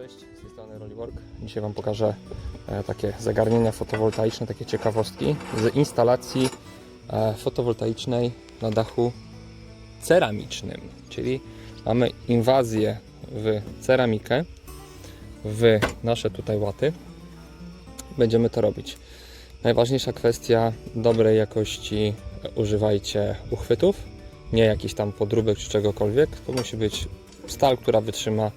Cześć, z tej strony Rollywork. Dzisiaj Wam pokażę e, takie zagarnienia fotowoltaiczne, takie ciekawostki z instalacji e, fotowoltaicznej na dachu ceramicznym. Czyli mamy inwazję w ceramikę, w nasze tutaj łaty. Będziemy to robić. Najważniejsza kwestia dobrej jakości używajcie uchwytów, nie jakichś tam podróbek czy czegokolwiek. To musi być stal, która wytrzyma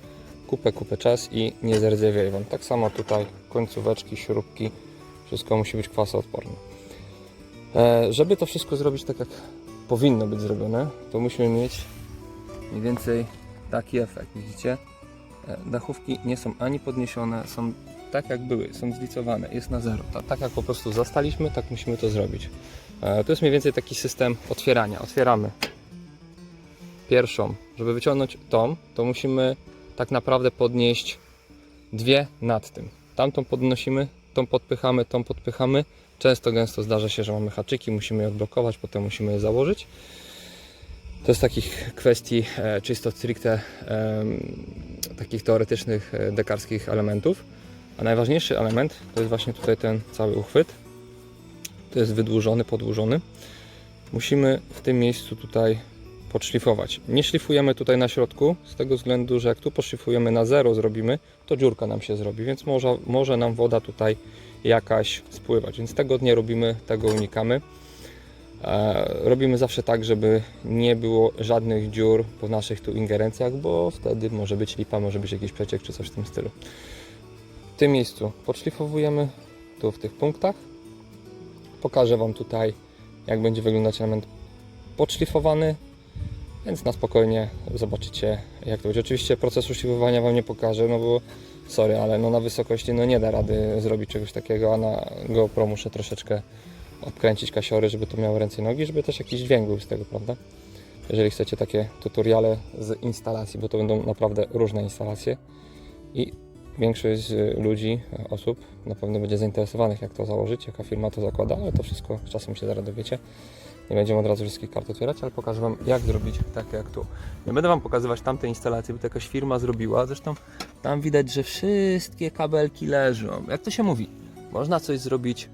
kupę, kupę czas i nie zerdzewieje Wam. Tak samo tutaj końcóweczki, śrubki, wszystko musi być kwasoodporne. E, żeby to wszystko zrobić tak jak powinno być zrobione, to musimy mieć mniej więcej taki efekt. Widzicie? E, dachówki nie są ani podniesione, są tak jak były, są zlicowane, jest na zero. Ta, tak jak po prostu zastaliśmy, tak musimy to zrobić. E, to jest mniej więcej taki system otwierania. Otwieramy pierwszą, żeby wyciągnąć tą, to musimy tak naprawdę podnieść dwie nad tym. Tamtą podnosimy, tą podpychamy, tą podpychamy. Często, gęsto zdarza się, że mamy haczyki, musimy je odblokować, potem musimy je założyć. To jest takich kwestii e, czysto stricte em, takich teoretycznych, e, dekarskich elementów. A najważniejszy element to jest właśnie tutaj ten cały uchwyt. To jest wydłużony, podłużony. Musimy w tym miejscu tutaj podszlifować. Nie szlifujemy tutaj na środku, z tego względu, że jak tu poszlifujemy na zero zrobimy, to dziurka nam się zrobi, więc może, może nam woda tutaj jakaś spływać, więc tego nie robimy, tego unikamy. E, robimy zawsze tak, żeby nie było żadnych dziur po naszych tu ingerencjach, bo wtedy może być lipa, może być jakiś przeciek czy coś w tym stylu. W tym miejscu podszlifowujemy, tu w tych punktach. Pokażę Wam tutaj, jak będzie wyglądać element podszlifowany, więc na spokojnie zobaczycie jak to będzie. Oczywiście procesu szlifowania Wam nie pokażę, no bo sorry, ale no na wysokości no nie da rady zrobić czegoś takiego, a na GoPro muszę troszeczkę odkręcić kasiory, żeby to miało ręce i nogi, żeby też jakiś dźwięk był z tego, prawda? Jeżeli chcecie takie tutoriale z instalacji, bo to będą naprawdę różne instalacje i większość ludzi, osób na pewno będzie zainteresowanych jak to założyć, jaka firma to zakłada, ale to wszystko czasem się zaraz dowiecie. Nie będziemy od razu wszystkich kart otwierać, ale pokażę Wam jak zrobić takie jak tu. Nie będę Wam pokazywać tamte instalacje, bo to jakaś firma zrobiła. Zresztą tam widać, że wszystkie kabelki leżą. Jak to się mówi? Można coś zrobić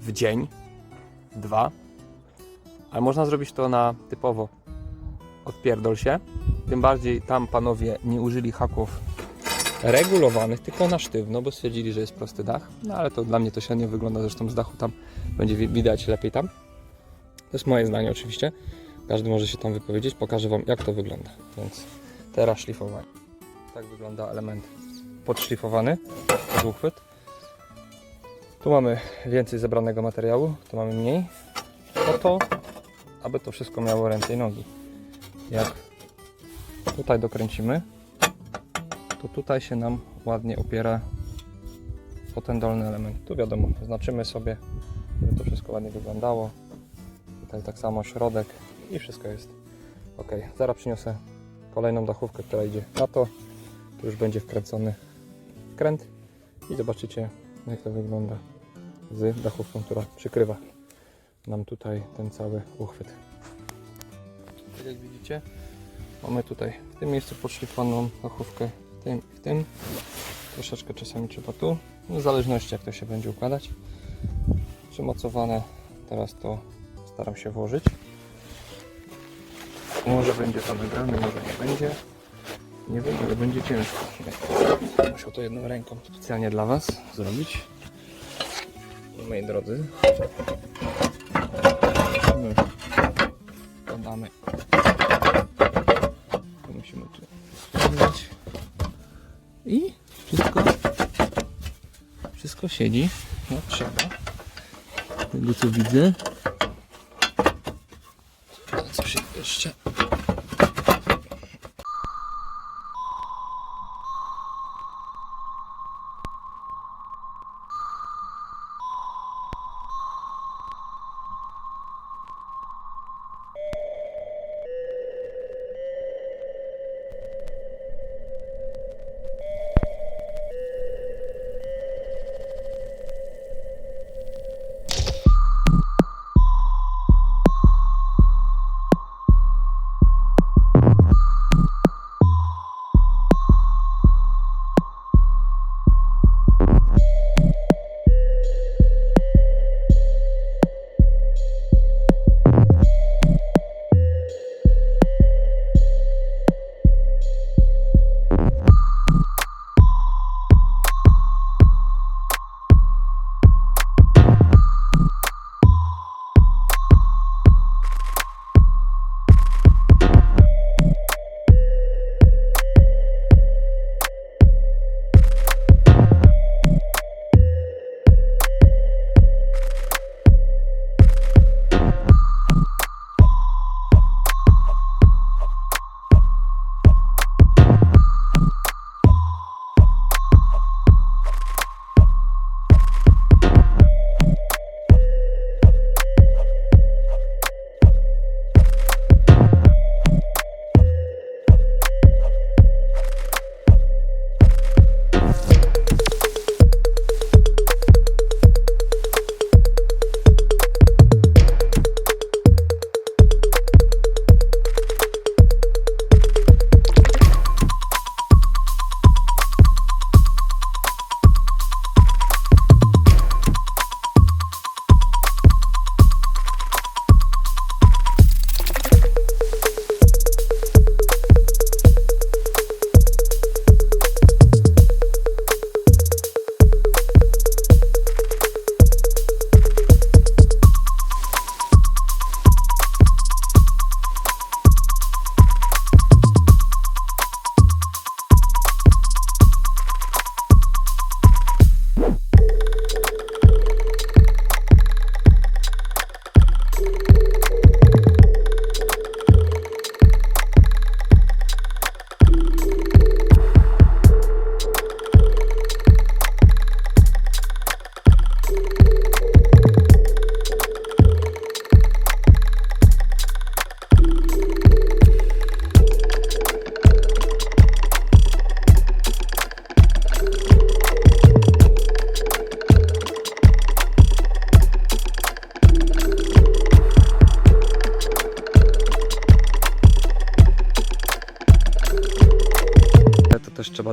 w dzień, dwa, ale można zrobić to na typowo odpierdol się. Tym bardziej tam panowie nie użyli haków regulowanych, tylko na sztywno, bo stwierdzili, że jest prosty dach. No ale to dla mnie to średnio wygląda, zresztą z dachu tam będzie wi- widać lepiej tam. To jest moje zdanie oczywiście. Każdy może się tam wypowiedzieć. Pokażę Wam jak to wygląda. Więc teraz szlifowanie. Tak wygląda element podszlifowany pod uchwyt. Tu mamy więcej zebranego materiału, tu mamy mniej. Po to, aby to wszystko miało ręce i nogi. Jak tutaj dokręcimy, to tutaj się nam ładnie opiera o ten dolny element. Tu wiadomo, znaczymy sobie, żeby to wszystko ładnie wyglądało. Tutaj tak samo środek i wszystko jest ok. Zaraz przyniosę kolejną dachówkę, która idzie na to. Tu już będzie wkręcony kręt i zobaczycie jak to wygląda z dachówką, która przykrywa nam tutaj ten cały uchwyt. Tak jak widzicie, mamy tutaj w tym miejscu podszlifowaną dachówkę, w tym w tym. Troszeczkę czasami trzeba tu, w zależności jak to się będzie układać. Przymocowane, teraz to staram się włożyć. Może będzie to nagrane, może nie będzie. Nie wiem, ale będzie ciężko. Muszę to jedną ręką specjalnie dla Was zrobić. Moi drodzy. My Podamy. To musimy tu sprawdzić. I wszystko wszystko siedzi jak trzeba. Z tego co widzę. Coś jeszcze.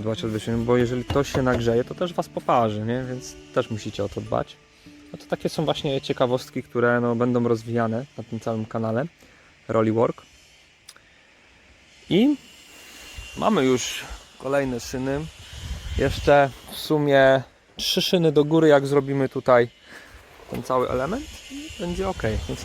Dbać o bo jeżeli to się nagrzeje, to też Was poparzy, nie? Więc też musicie o to dbać. No to takie są właśnie ciekawostki, które no, będą rozwijane na tym całym kanale Rollywork. I mamy już kolejne szyny. Jeszcze w sumie trzy szyny do góry, jak zrobimy tutaj ten cały element, będzie ok. Więc nie